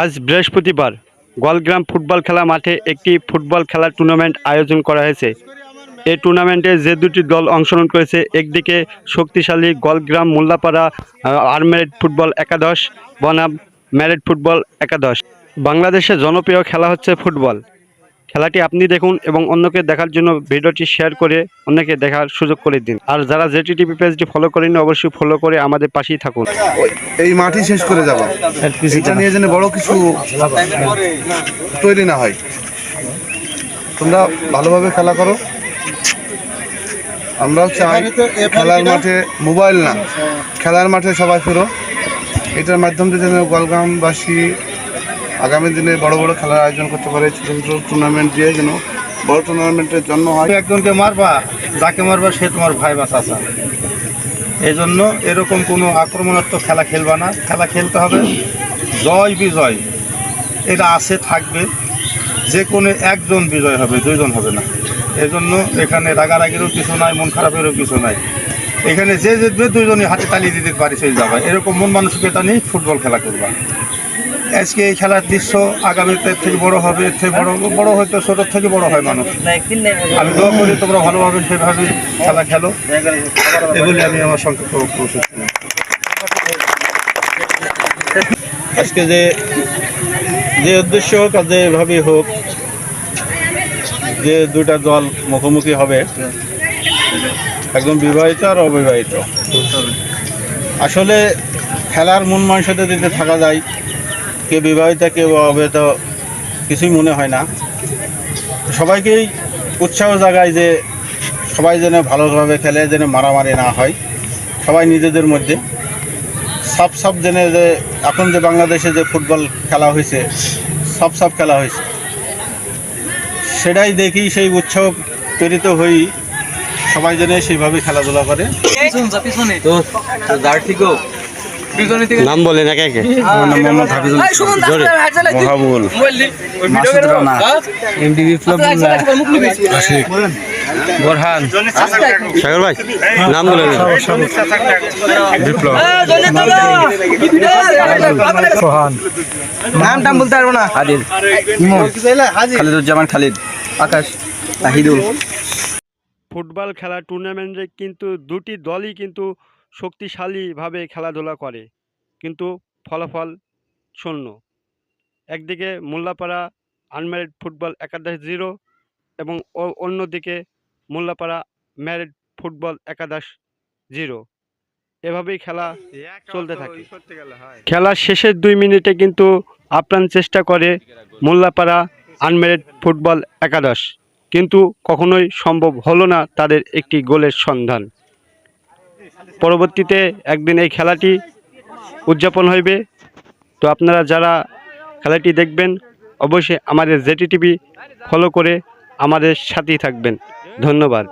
আজ বৃহস্পতিবার গোয়ালগ্রাম ফুটবল খেলা মাঠে একটি ফুটবল খেলার টুর্নামেন্ট আয়োজন করা হয়েছে। এই টুর্নামেন্টে যে দুটি দল অংশগ্রহণ করেছে, একদিকে শক্তিশালী গোয়ালগ্রাম মোল্লাপাড়া আর্মেরেড ফুটবল একাদশ, বনাম ম্যারেড ফুটবল একাদশ। বাংলাদেশে জনপ্রিয় খেলা হচ্ছে ফুটবল। খেলাটি আপনি দেখুন এবং অন্যকে দেখার জন্য ভিডিওটি শেয়ার করে অন্যকে দেখার সুযোগ করে দিন। আর যারা জেটি টিভি পেজটি ফলো করেন অবশ্যই ফলো করে আমাদের পাশেই থাকুন। এই মাঠই শেষ করে যাবা। এটা নিয়ে যেন বড় কিছু তৈরি না হয়। তোমরা ভালোভাবে খেলা করো। আমরাও চাই খেলার মাঠে মোবাইল না। খেলার মাঠে সবাই ফেরো। এটার মাধ্যম দিয়ে যেন গোয়ালগ্রামবাসী আগামী দিনে বড় বড় খেলার আয়োজন করতে পারে, ছোটো ছোটো টুর্নামেন্ট দিয়ে যেন বড় টুর্নামেন্টের জন্য হয়। একজনকে মারবা, যাকে মারবা সে তোমার ভাই বা চাচা। এই জন্য এরকম কোনো আক্রমণাত্মক খেলা খেলবা না। খেলা খেলতে হবে, জয় বিজয়। এটা আছে, থাকবে। যে কোনো একজন বিজয় হবে, দুইজন হবে না। এজন্য এখানে রাগারাগিরও কিছু নাই, মন খারাপেরও কিছু নাই। এখানে যে জিতবে দুইজনই হাতে তালি দিতে পারি সেই যাবে এরকম মন মানুষকে মানসিকতা নিয়ে ফুটবল খেলা করবা। আজকে এই খেলার দৃশ্য আগামীতে এর থেকে বড় হবে, এর থেকে বড় বড় হয়তো ছোটোর থেকে বড় হয় মানুষ। আমি দোয়া করি তোমরা ভালোভাবে সেভাবে খেলা খেলো। এগুলি আমি আমার সংক্ষিপ্ত আজকে যে যে উদ্দেশ্য হোক আর যেভাবেই হোক, যে দুটা দল মুখোমুখি হবে, একদম বিবাহিত আর অবিবাহিত। আসলে খেলার মন মানসিকতা যদি থাকা যায় কে বিবাহিত কেউ অবিবাহিত কিছুই মনে হয় না। সবাইকেই উৎসাহ জাগায় যে সবাই যেন ভালোভাবে খেলে যেন মারামারি না হয় সবাই নিজেদের মধ্যে। সাপ সাপ জেনে যে এখন যে বাংলাদেশে যে ফুটবল খেলা হয়েছে সাপ সাপ খেলা হয়েছে সেটাই দেখি সেই উৎসাহ প্রেরিত হই সবাই জেনে সেইভাবে খেলাধুলা করে। নাম বলেন একে একে। বোরহান। সাগর ভাই নাম বলেন বিপ্লব। নাম টাম বলতে পারব না। আদিল। খালিদুজ্জামান খালিদ। আকাশ। তাহিদুল। ফুটবল খেলা টুর্নামেন্টে কিন্তু দুটি দলই কিন্তু শক্তিশালীভাবে খেলাধুলা করে, কিন্তু ফলাফল শূন্য। একদিকে মোল্লাপাড়া আনম্যারিড ফুটবল একাদশ জিরো এবং অন্যদিকে মোল্লাপাড়া ম্যারিড ফুটবল একাদশ জিরো। এভাবেই খেলা চলতে থাকে। খেলার শেষের দুই মিনিটে কিন্তু আপ্রাণ চেষ্টা করে মোল্লাপাড়া আনমেরিড ফুটবল একাদশ, কিন্তু কখনোই সম্ভব হলো না তাদের একটি গোলের সন্ধান। পরবর্তীতে একদিন এই খেলাটি উদযাপন হইবে। তো আপনারা যারা খেলাটি দেখবেন, অবশ্যই আমাদের জেটি টিভি ফলো করে আমাদের সাথেই থাকবেন। ধন্যবাদ।